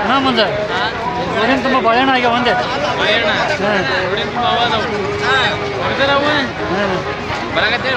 ಜನ ಮುಂದೆ? ಊರಿನ ತುಂಬ ಬಾಳೆಹಣ್ಣು ಆಗ್ಯಾವ ಒಂದೇ ಹಾಂ. ಬರಾಕತ್ತೀರಿ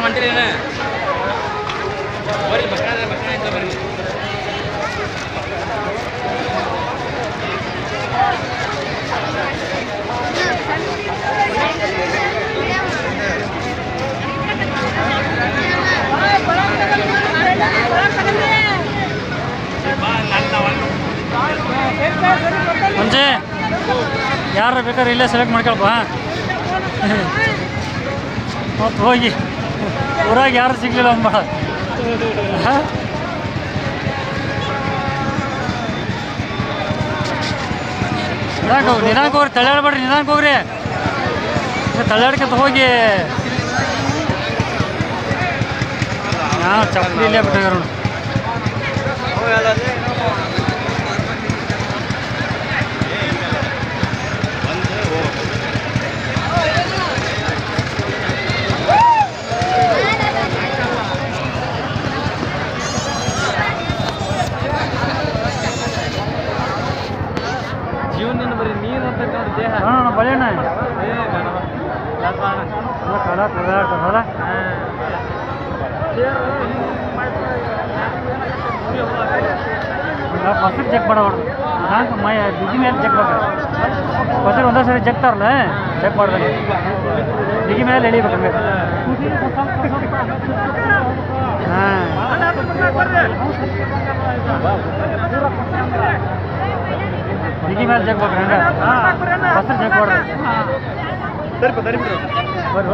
ಯಾರು ಬೇಕಾದ್ರೆ ಇಲ್ಲೇ ಸೆಲೆಕ್ಟ್ ಮಾಡ್ಕೊಳಪ್ಪ ಮತ್ತು ಹೋಗಿ. ಊರಾಗ ಯಾರು ಸಿಗಲಿಲ್ಲ ಅಂಬ ನಿಧಾನಕ್ಕೆ ಹೋಗ್ರಿ ನಿಧಾನಕ್ಕೆ ಹೋಗ್ರಿ, ತಳ್ಳಾಡ್ಬೇಡ್ರಿ, ನಿಧಾನಕ್ಕೆ ಹೋಗ್ರಿ. ತಳ್ಳಾಡ್ಕೊತ ಹೋಗಿ. ಹಾಂ, ಚಪ್ಪಲಿ ಇಲ್ಲೇ ಬಿಟ್ಟಿದ್ದಾರೆ ಹಾಂ ಬಳೆಣ್ಣ ಕಡ ಕಡ ಕಡ ಫಸಲ್ ಚೆಕ್ ಮಾಡಬಾರ್ದು ಹಾಂಗೆ ಮೈ ಬಿಗಿ ಮೇಲೆ ಚೆಕ್ ಮಾಡ್ಬೇಕು ಫಸಲ್ ಒಂದೇ ಸರಿ ಜಗ್ತಾರಲ್ಲ ಚೆಕ್ ಮಾಡ್ಬೇಕು ಬಿಗಿ ಮೇಲೆ ಎಳಿಬೇಕು ಹಂಗೆ ಹಾಂ ಬಿಗಿ ಮೇಲೆ ಚೆಕ್ ಮಾಡ್ಬೇಕು ಹಂಗೆ ಫಸಲ್ ಚೆಕ್ ಹಾಂ ಬರ್ರಿ ಬರ್ರಿ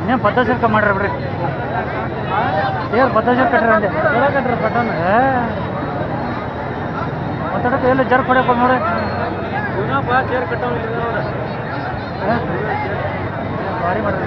ಇನ್ನೇನು ಪದ್ಧ ಸರ್ಕ ಮಾಡ್ರಿ ಬಿಡ್ರಿ ಏನು ಪದ್ಧ ಸರ್ ಅಂದೆ. ಕಟ್ರಿ ಪಟ್ಟಣ. ಮಾತಾಡಕ್ಕೆ ಎಲ್ಲ ಜರ್ ಕೊಡಪ್ಪ ನೋಡಿ ಹಾ? ಭಾರಿ ಮಾಡ್ರಿ.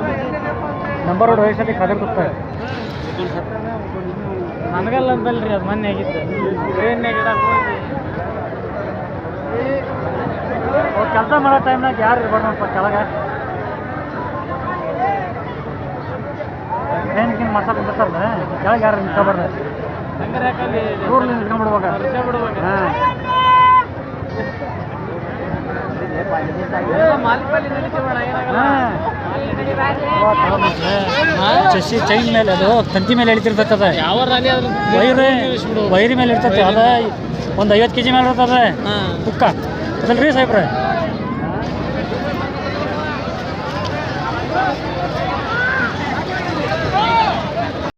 ನಂಬರ್ ರೋಡ್ ವಯಸ್ಸಲ್ಲಿ ಕದರ್ದುತ್ತೆ ನನಗಲ್ಲ ಅಂತಲ್ರಿ ಅದು ಮೊನ್ನೆ ಆಗಿತ್ತು ಟ್ರೈನ್ಯಾಗ ಕೆಲಸ ಮಾಡೋ ಟೈಮ್ನಾಗ ಯಾರು ಇರ್ಬಾರ್ದಪ್ಪ ಕೆಳಗೆ? ಟ್ರೈನ್ಗಿನ ಮಸಾಲ ಬಿಡ್ತಾರಲ್ಲ ಕೆಳಗೆ ಯಾರು ನಿಂತ್ಕೊಬಾರ್ದು? ಊರ್ಲಿ ನಿಂತ್ಕೊಂಡ್ಬಿಡ್ಬೇಕು? ಹಾಂ. ಚಸಿ ಚೈನ್ ಮೇಲೆ ಅದು ತಂತಿ ಮೇಲೆ ಎಳಿತಿರ್ತದೆ. ವೈರ್ ವೈರಿ ಮೇಲೆ ಇರ್ತದೆ ಅದ ಒಂದು ಐವತ್ತು ಕೆ ಜಿ ಮೇಲೆ ಇರ್ತದೆ. ಪುಕ್ಕ ತುಕ್ಕ ಅದಲ್ರಿ ಸಾಹೇಬ್ರೆ?